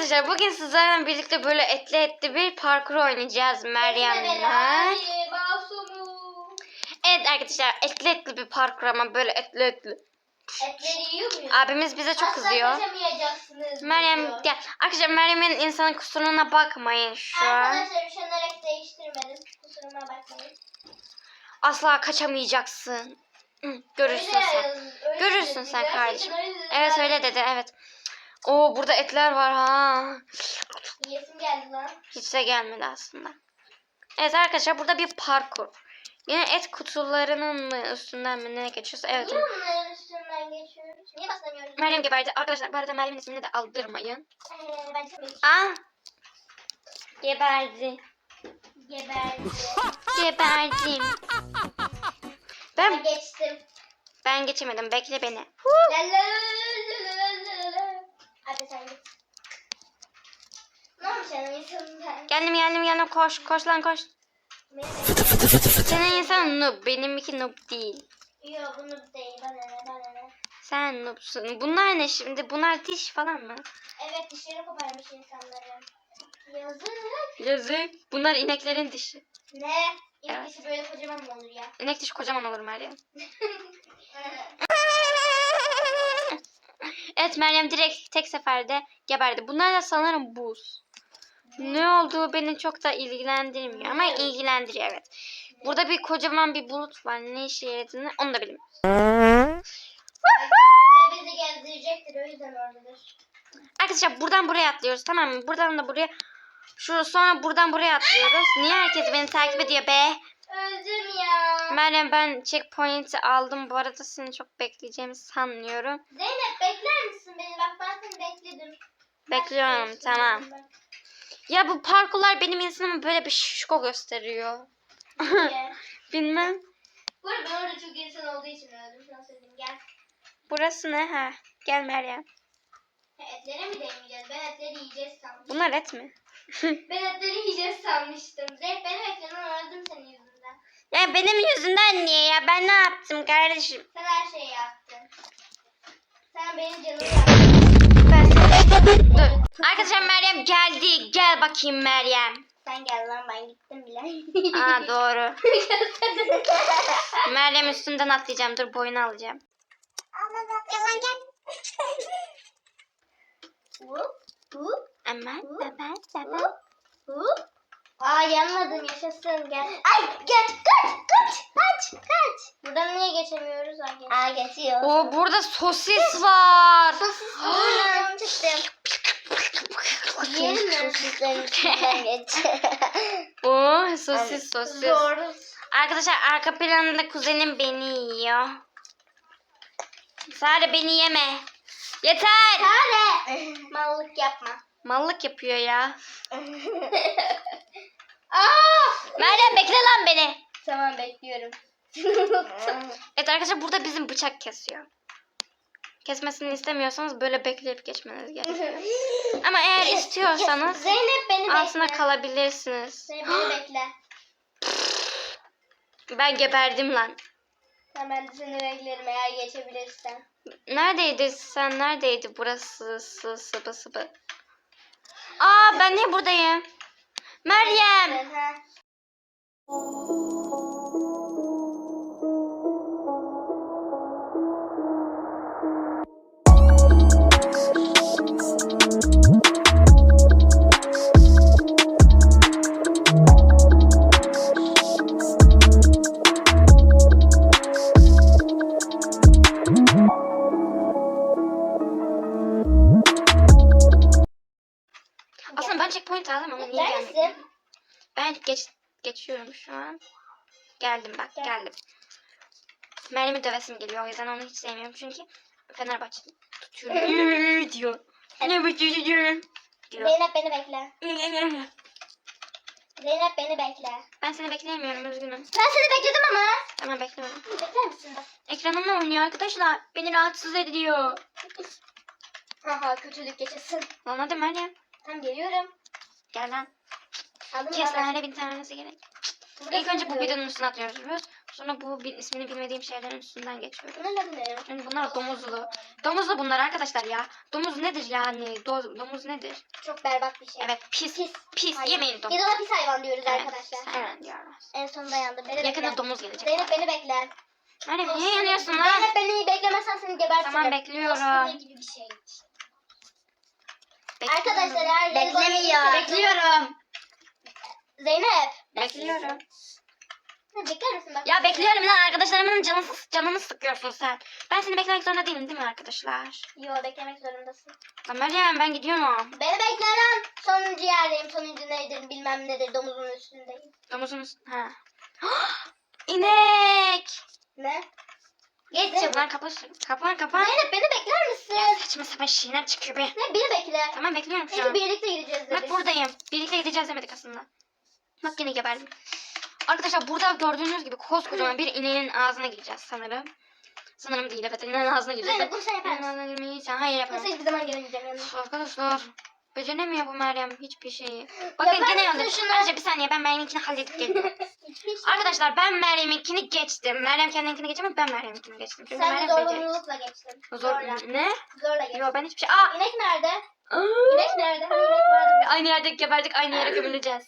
Arkadaşlar bugün sizlerle birlikte böyle etli etli bir parkur oynayacağız Meryem'le. Evet arkadaşlar etli etli bir parkur ama böyle etli etli. Etleri yiyor? Abimiz bize çok Asla kızıyor. Meryem diyor. gel. Arkadaşlar Meryem'in insanın kusuruna bakmayın şu an. Arkadaşlar üşenerek değiştirmedim. Kusuruma bakmayın. Asla kaçamayacaksın. Görürsün Öyle sen. öyle Görürsün dedi. sen kardeşim. Evet öyle dedi evet. Oo burada etler var ha. Yiyesim geldi lan. Hiç de gelmedi aslında. Evet arkadaşlar burada bir parkur. Yine et kutularının mı üstünden mi ne geçiyorsa evet. Niye bunların üstünden geçiyoruz? Niye basamıyoruz? Meryem geberdi. Arkadaşlar bu arada Meryem'in ismini de aldırmayın. Ee, ben çok Ah! Geberdi. geberdi. Geberdim. ben Ben geçtim. ben geçemedim. Bekle beni. La la la la la la. Hadi sen git. Ne olmuş? Geldim geldim geldim. Koş koş lan koş. Senin insan noob. Benimki noob değil. Yok bunu değil. Bana ne bana ne. Sen noobsun. Bunlar ne şimdi? Bunlar diş falan mı? Evet dişleri koparmış insanların. Yazık. Yazık. Bunlar ineklerin dişi. Ne? İlk Evet. dişi böyle kocaman mı olur ya? İnek dişi kocaman olur Meryem. Evet Meryem direkt tek seferde geberdi. Bunlar da sanırım buz. Ne olduğu beni çok da ilgilendirmiyor ama ilgilendiriyor evet. Burada bir kocaman bir bulut var. Ne işe yaradığını onu da bilmiyorum. Bizi gezdirecektir o yüzden oradadır. Arkadaşlar buradan buraya atlıyoruz tamam mı? Buradan da buraya. Şu sonra buradan buraya atlıyoruz. Niye herkes beni takip ediyor be? Öldüm ya. Meryem ben checkpoint'i aldım. Bu arada seni çok bekleyeceğimi sanmıyorum. Zeynep bekler misin beni? Bak ben seni bekledim. Bekliyorum Başka tamam. şey yok. Ya bu parkurlar benim insanıma böyle bir şişko gösteriyor. Bilmem. Bu arada ben orada çok insan olduğu için öldüm. Sana söyleyeyim gel. Burası ne ha? Gel Meryem. Etlere mi değmeyeceğiz? Ben etleri yiyeceğiz sanmıştım. Bunlar et mi? Ben etleri yiyeceğiz sanmıştım. Zeynep beni bekle lan öldüm senin yüzünden. Ya benim yüzümden niye ya? Ben ne yaptım kardeşim? Sen her şeyi yaptın. Sen benim canımı yaktın. Ben seni... Dur. Arkadaşlar Meryem geldi. Gel bakayım Meryem. Sen gel lan ben gittim bile. Aa doğru. Meryem üstünden atlayacağım. Dur boyunu alacağım. Yalan gel. Bu, bu, Hemen hemen bu, hemen. bu. Aa yanmadın yaşasın gel. Ay gel kaç kaç kaç kaç. Buradan niye geçemiyoruz? Ay, geç. Aa geçiyor. Oo burada sosis var. Buradan çıktım. Yiyelim mi sosislerin içinden geç. Oo sosis sosis. Doğru. Arkadaşlar arka planında kuzenim beni yiyor. Sare beni yeme. Yeter. Sare. Mallık yapma. Mallık yapıyor ya. Aa! Meryem bekle lan beni. Tamam bekliyorum. Evet arkadaşlar burada bizim bıçak kesiyor. Kesmesini istemiyorsanız böyle bekleyip geçmeniz gerekiyor. Ama eğer istiyorsanız Zeynep beni altına bekle. kalabilirsiniz. Zeynep beni bekle. Ben geberdim lan. De seni beklerim eğer geçebilirsen. Neredeydi sen? Neredeydi burası? Sı, sıbı sıbı. Aa ben niye buradayım? Meryem. Misin? Ben geç geçiyorum şu an. Geldim bak Gel. geldim. Meryem'i dövesim geliyor o yüzden onu hiç sevmiyorum çünkü Fenerbahçe tutuyorum diyor. Ne biçim diyor. Zeynep beni bekle. Zeynep beni bekle. Ben seni bekleyemiyorum üzgünüm. Ben seni bekledim ama. Tamam bekliyorum. Bekler misin? Ekranımla oynuyor arkadaşlar. Beni rahatsız ediyor. Haha kötülük. Lan hadi Meryem. Tamam geliyorum. Gel lan. Aldım Kes ben. lan hele bir tanesi gerek. Burada İlk önce bu videonun üstüne atlıyoruz. Sonra bu bir, ismini bilmediğim şeylerin üstünden geçiyorum. Bunun adı ne? Şimdi bunlar domuzlu. Domuzlu bunlar arkadaşlar ya. Domuz nedir yani? Do- domuz nedir? Çok berbat bir şey. Evet pis. Pis. Pis. Yemeyin domuz. Biz ona pis hayvan diyoruz Evet, arkadaşlar. Aynen diyoruz. En sonunda yandım. Beni Yakında bekle. domuz gelecek. Zeynep beni bekle. Meryem niye yanıyorsun lan? Zeynep beni beklemezsen seni gebertirim. Tamam bekliyorum. gibi bir şey. Arkadaşlar eğer Beklemiyor. Bekliyorum. Zeynep. Bekliyorum. Sen bekler misin bak? Ya bekliyorum lan arkadaşlarımın canını, canını sıkıyorsun sen. Ben seni beklemek zorunda değilim değil mi arkadaşlar? Yo beklemek zorundasın. Lan Meryem ben gidiyorum. Beni bekle lan. Sonuncu yerdeyim. Sonuncu nedir bilmem nedir. Domuzun üstündeyim. Domuzun üst- Ha. İnek. Ne? Geç çabuk. kapan kapan kapan. Zeynep beni bekler misin? Saçma sapan şeyler çıkıyor be. Ne beni bekle. Tamam bekliyorum şu Çünkü an. birlikte gideceğiz dedi. Bak buradayım. Birlikte gideceğiz demedik aslında. Bak yine geberdim. Arkadaşlar burada gördüğünüz gibi koskocaman bir ineğin ağzına gireceğiz sanırım. Sanırım değil evet ineğin ağzına gireceğiz. Zeynep bunu sen yapar İneğin mısın? ağzına girmeyi sen hayır yapamam. Nasıl hiçbir zaman gelemeyeceğim yanına. Arkadaşlar beceremiyor bu Meryem hiçbir şeyi. Bakın Yapar gene mısın yandı. şunu? Ayrıca bir saniye ben Meryem'inkini halledip geliyorum. Hiçbir şey. Arkadaşlar ben Meryem'inkini geçtim. Meryem kendininkini geçemedi ben Meryem'inkini geçtim. Çünkü Sen de Meryem zorunlulukla geçtin. Zor. Zorla. Ne? Zorla geçtin. Yok ben hiçbir şey. Aa! İnek nerede? İnek nerede? Hani inek vardı. Aynı yerde geberdik, aynı yere gömüleceğiz.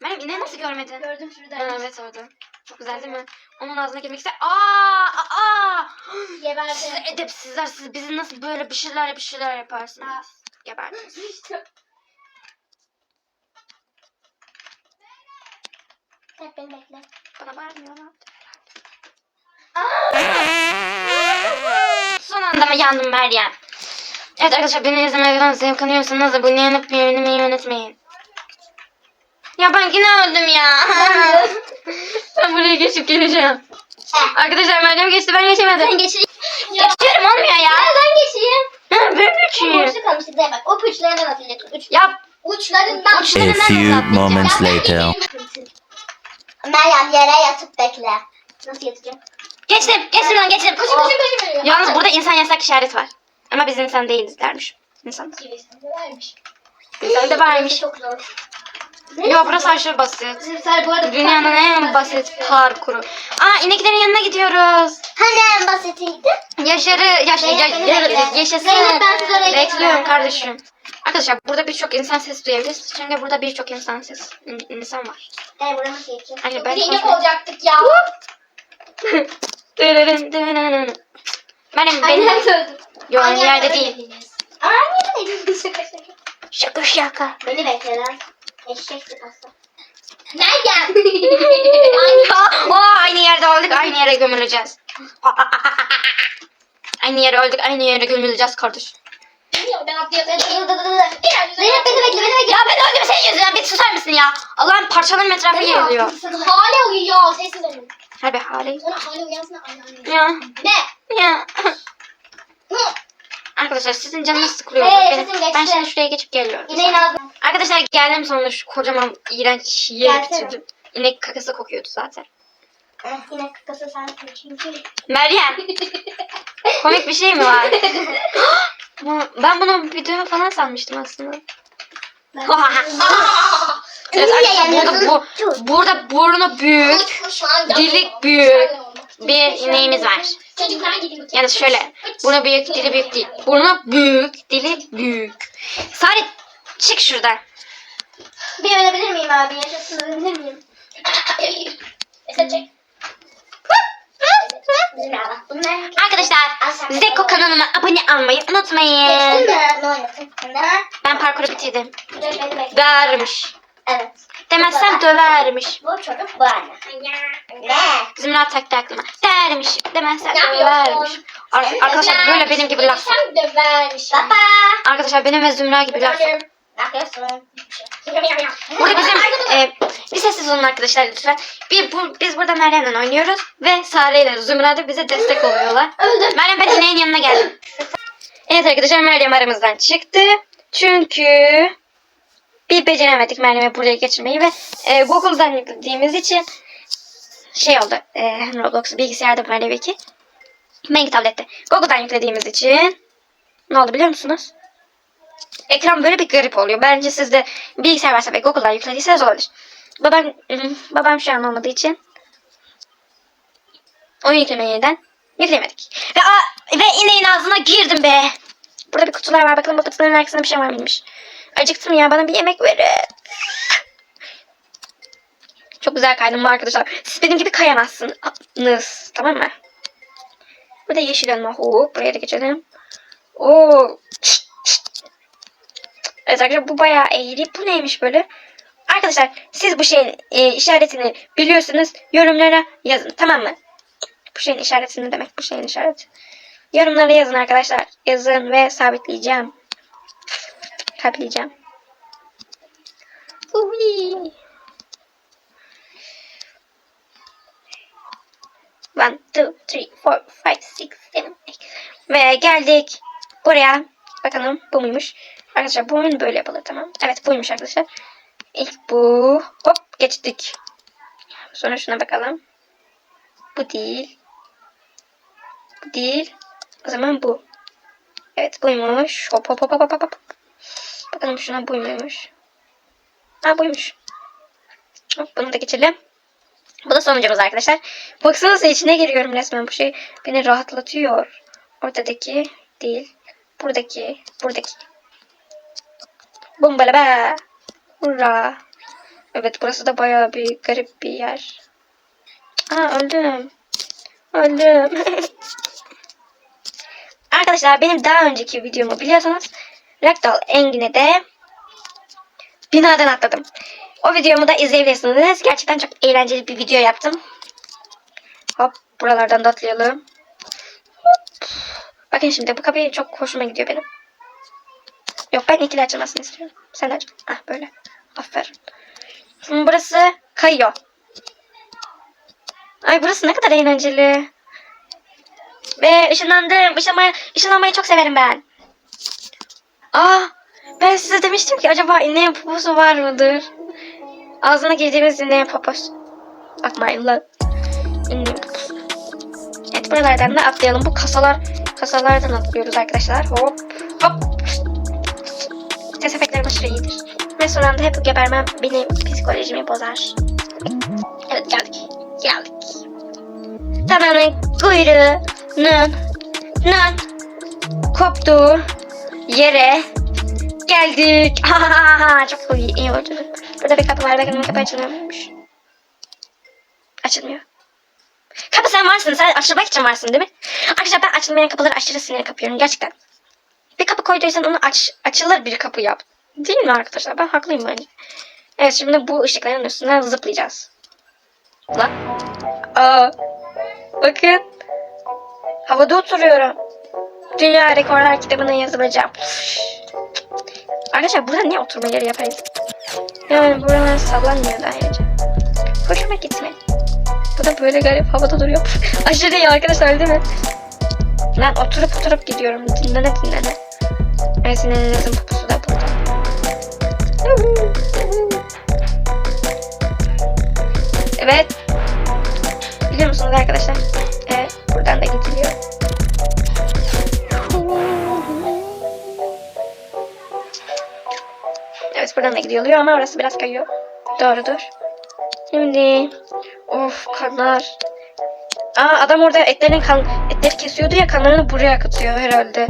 Meryem ineği nasıl görmedin? Gördüm şurada. Ha, evet orada. Çok güzel değil mi? Onun ağzına girmek ister. Aa! Aa! Siz Geberdi. edepsizler, siz bizi nasıl böyle bir şeyler bir şeyler yaparsınız? Geberdiniz. Hep beni bekle. Bana bağırmıyorlar. Aa! Son anda mı yandım Meryem? Evet arkadaşlar beni izlemekten zevk alıyorsanız abone olup beğenmeyi unutmayın. Ya ben yine öldüm ya. ben buraya geçip geleceğim. Arkadaşlar Meryem geçti ben geçemedim. Ben geçireyim. Geçiyorum olmuyor. Ya ben geçeyim. Ha, ben geçeyim. Boşluk kalmıştı. Zeynep bak o uçlarından atacaksın. Uç. Ya Uçlarından. Uçlarından A few moments later. Meryem yere yatıp bekle. Nasıl yatacağım? geçtim geçtim lan geçtim. Koşun koşun koşun. Yalnız burada insan yasak işaret var. Ama biz insan değiliz dermiş. İnsan. Varmış. İnsan da varmış. Çok zor. Yo burası aşırı basit. Sen bu arada Dünyanın en basit parkuru. Aa ineklerin yanına gidiyoruz. Hani en basitiydi? Yaşarı, yaş, Zeynep, ya- beni ya- bekle. yaşasın. Zeynep, ben sizi oraya Bekliyorum kardeşim. Arkadaşlar burada birçok insan sesi duyabiliriz. Çünkü burada birçok insan ses in- insan var. Buraya nasıl geçeceğim? Hayır, ben inek olacaktık ya. Dırırın, dırırın. Benim Aynı benim. Yo Aynı yerde değil. yerde değiliz. Şaka şaka. Şaka şaka. Beni bekle lan. Eşek sıpası. Meryem. Aynı. Yerde olduk aynı yere gömüleceğiz. aynı yere öldük aynı yere gömüleceğiz kardeş. Ben atlayamıyorum. Zeynep beni bekle beni bekle. Ya ben öldüm senin yüzünden bir susar mısın ya? Allah'ım parçalarım etrafı geliyor. Hala uyuyor. Sessiz olun. Hadi hali. Sonra hala uyansın aynı anda. Ya. Ne? Ya. Arkadaşlar sizin canınız sıkılıyor. Hey, Benim- ben şimdi şuraya geçip geliyorum. İneğin ağzına. Arkadaşlar geldim sonunda şu kocaman iğrenç yeri bitirdim. İnek kakası kokuyordu zaten. Eh, Yine kakası sen çünkü. Meryem. Komik bir şey mi var? Ben bunu videoya falan sanmıştım aslında. evet arkadaşlar burada, bu, burada burnu büyük, dilik büyük bir ineğimiz var. Gidin. Yani şöyle burnu büyük, dili büyük değil. Burnu büyük, dili büyük. Sare çık şuradan. Bir ölebilir miyim abi? Yaşasın ölebilir miyim? Mesela çek. Arkadaşlar Zeko kanalına abone olmayı unutmayın. Ben parkuru bitirdim. Dövermiş. Evet. Demezsem dövermiş. Bu çocuk bu anne. Ne? Zümra taktı aklıma. Dermiş. Demezsem dövermiş. Ar- arkadaşlar böyle benim gibi laf. Sen dövermiş. Baba. Arkadaşlar benim ve Zümra gibi laf. Ne yapıyorsun? Burada bizim e, bir sessiz olun arkadaşlar lütfen. Bir, bu, biz burada Meryem'le oynuyoruz ve Sare ile Zümra da bize destek oluyorlar. Öldüm. Meryem ben ineğin yanına geldim. Evet arkadaşlar Meryem aramızdan çıktı. Çünkü bir beceremedik Meryem'i buraya geçirmeyi ve e, Google'dan yüklediğimiz için şey oldu. E, Roblox bilgisayarda Meryem 2. Benimki tablette. Google'dan yüklediğimiz için ne oldu biliyor musunuz? Ekran böyle bir garip oluyor. Bence siz de bilgisayar varsa ve Google'dan yüklediyseniz olur. Babam, babam şu an olmadığı için Oyun yükleme yeniden. Yüklemedik. Ve, a- ve ineğin ağzına girdim be. Burada bir kutular var. Bakalım bu kutuların arkasında bir şey var mıymış. Acıktım ya. Bana bir yemek verin. Çok güzel kaydım bu arkadaşlar. Siz benim gibi kayamazsınız. Tamam mı? Burada yeşil elma. Hop. Buraya da geçelim. Oo. Evet arkadaşlar bu bayağı eğri. Bu neymiş böyle? Arkadaşlar siz bu şeyin e, işaretini biliyorsunuz. Yorumlara yazın. Tamam mı? Bu şeyin işareti ne demek? Bu şeyin işareti. Yorumlara yazın arkadaşlar. Yazın ve sabitleyeceğim. Kalpleyeceğim. Uy. One, two, three, four, five, six, seven, eight. Ve geldik buraya. Bakalım bu muymuş? Arkadaşlar bu oyun böyle yapılır tamam. Evet buymuş arkadaşlar. İlk bu. Hop geçtik. Sonra şuna bakalım. Bu değil. Bu değil. O zaman bu. Evet buymuş. Hop hop hop hop hop hop. Bakalım şuna buymuş. Ha buymuş. Hop bunu da geçelim. Bu da sonucumuz arkadaşlar. Baksanıza içine giriyorum resmen. Bu şey beni rahatlatıyor. Ortadaki değil. Buradaki. Buradaki. Bumbala be. Hurra. Evet burası da bayağı bir garip bir yer. Aa öldüm. Öldüm. Arkadaşlar benim daha önceki videomu biliyorsanız Rektal Engin'e de binadan atladım. O videomu da izleyebilirsiniz. Gerçekten çok eğlenceli bir video yaptım. Hop buralardan da atlayalım. Hop. Bakın şimdi bu kapıyı çok hoşuma gidiyor benim. Yok ben ikili açılmasını istiyorum. Sen aç. Ah böyle. Aferin. Şimdi burası kayıyor. Ay burası ne kadar eğlenceli. Ve ışınlandım. Işınlanmayı, ışınlanmayı çok severim ben. Aa, ben size demiştim ki acaba ineğin poposu var mıdır? Ağzına girdiğimiz ineğin poposu. Bakmayın lan. İneğin poposu. Evet buralardan da atlayalım. Bu kasalar kasalardan atlıyoruz arkadaşlar. Hop hop. Ses efektlerim aşırı iyidir. Ve son anda hep gebermem benim psikolojimi bozar. Evet geldik. Geldik. Tamamen kuyruğunun nun koptu yere geldik. Çok iyi, oldu. Burada bir kapı var. Bakın kapı açılmıyormuş. Açılmıyor. Kapı sen varsın. Sen açılmak için varsın değil mi? Arkadaşlar ben açılmayan kapıları aşırı sinir kapıyorum. Gerçekten. Bir kapı koyduysan onu aç, açılır bir kapı yap. Değil mi arkadaşlar? Ben haklıyım bence. Evet şimdi bu ışıkların üstünden zıplayacağız. Lan. Aa. Bakın. Havada oturuyorum. Dünya Rekorlar kitabına yazılacağım. Arkadaşlar burada niye oturma yeri yapayız? Yani buralar sallanmıyor da ayrıca. Hoşuma gitmedi. Bu da böyle garip havada duruyor. Aşırı iyi arkadaşlar değil mi? Lan oturup oturup gidiyorum. Dinlene dinlene. Ersin'in poposu da burada. Evet. Biliyor musunuz arkadaşlar? Buradan da gidiliyor ama orası biraz kayıyor. Doğrudur. Şimdi of kanlar. Aa adam orada etlerin kan etleri kesiyordu ya kanlarını buraya akıtıyor herhalde.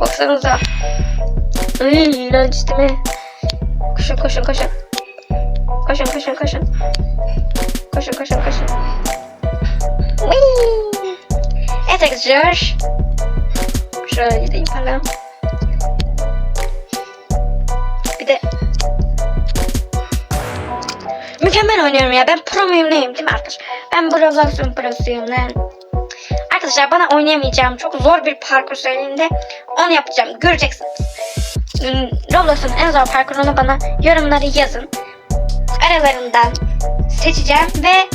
Baksanıza. Iy, iğrenç değil mi? Koşun koşun koşun. Koşun koşun koşun. Koşun koşun koşun. Whee! Evet arkadaşlar. Şöyle gideyim falan. Mükemmel oynuyorum ya. Ben pro muyum neyim değil mi arkadaşlar? Ben Roblox'un prosuyum lan. Arkadaşlar bana oynayamayacağım çok zor bir parkur söylediğinde onu yapacağım. Göreceksiniz. Roblox'un en zor parkurunu bana yorumları yazın. Aralarından seçeceğim ve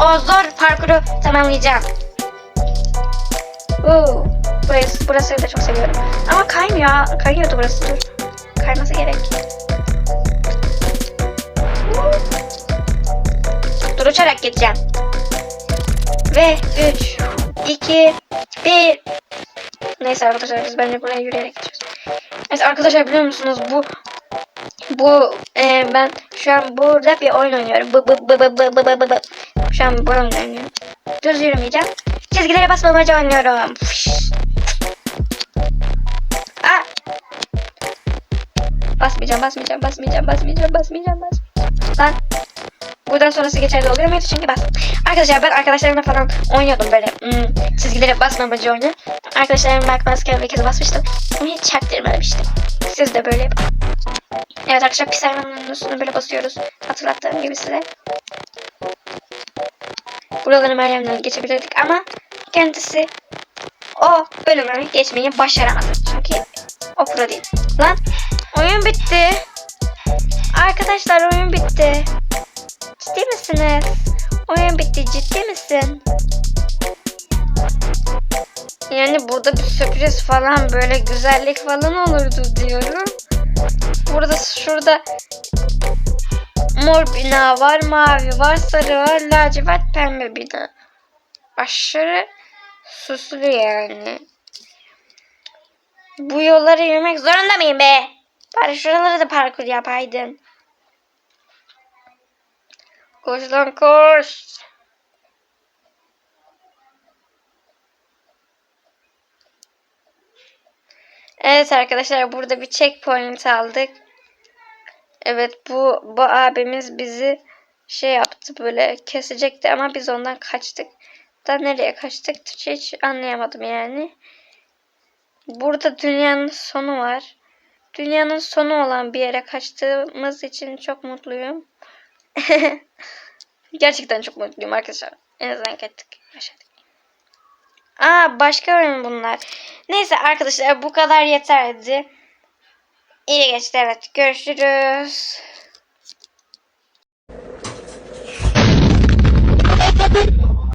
o zor parkuru tamamlayacağım. Oo, burası, burası da çok seviyorum. Ama kaymıyor. Kayıyordu burası. Dur. Kayması gerek. Dur uçarak gideceğim. Ve 3, 2, 1. Neyse arkadaşlar biz bence buraya yürüyerek gideceğiz. Neyse arkadaşlar biliyor musunuz bu bu e, ben şu an burada bir oyun oynuyorum. Bu bu bu bu bu bu bu bu. Şu an bu oyun oynuyorum. Düz yürümeyeceğim. Çizgilere basmamaca oynuyorum. Fış. Aa! Basmayacağım, basmayacağım, basmayacağım, basmayacağım, basmayacağım, basmayacağım. Lan. Buradan sonrası geçerli oluyor muydu? Çünkü bas. Arkadaşlar ben arkadaşlarımla falan oynuyordum böyle hmm, çizgilere basmamacı oyunu. Arkadaşlarım bakmazken bir kez basmıştım. Ama hiç çaktırmamıştım. Siz de böyle yapın. Evet arkadaşlar pis hayvanların üstüne böyle basıyoruz. Hatırlattığım gibi size. Buraları Meryem'le geçebilirdik ama kendisi o bölümü geçmeyi başaramadı. Çünkü o pro değil. Lan oyun bitti. Arkadaşlar oyun bitti. Ciddi misiniz? Oyun bitti. Ciddi misin? Yani burada bir sürpriz falan böyle güzellik falan olurdu diyorum. Burada şurada mor bina var, mavi var, sarı var, lacivert pembe bina. Aşırı suslu yani. Bu yolları yürümek zorunda mıyım be? Bari şuraları da parkur yapaydın. Koş lan koş. Evet arkadaşlar burada bir checkpoint aldık. Evet bu bu abimiz bizi şey yaptı böyle kesecekti ama biz ondan kaçtık. Da nereye kaçtık hiç anlayamadım yani. Burada dünyanın sonu var. Dünyanın sonu olan bir yere kaçtığımız için çok mutluyum. Gerçekten çok mutluyum arkadaşlar. En azından kaçtık. Yaşadık. Aa başka oyun bunlar. Neyse arkadaşlar bu kadar yeterdi. İyi geçti evet. Görüşürüz.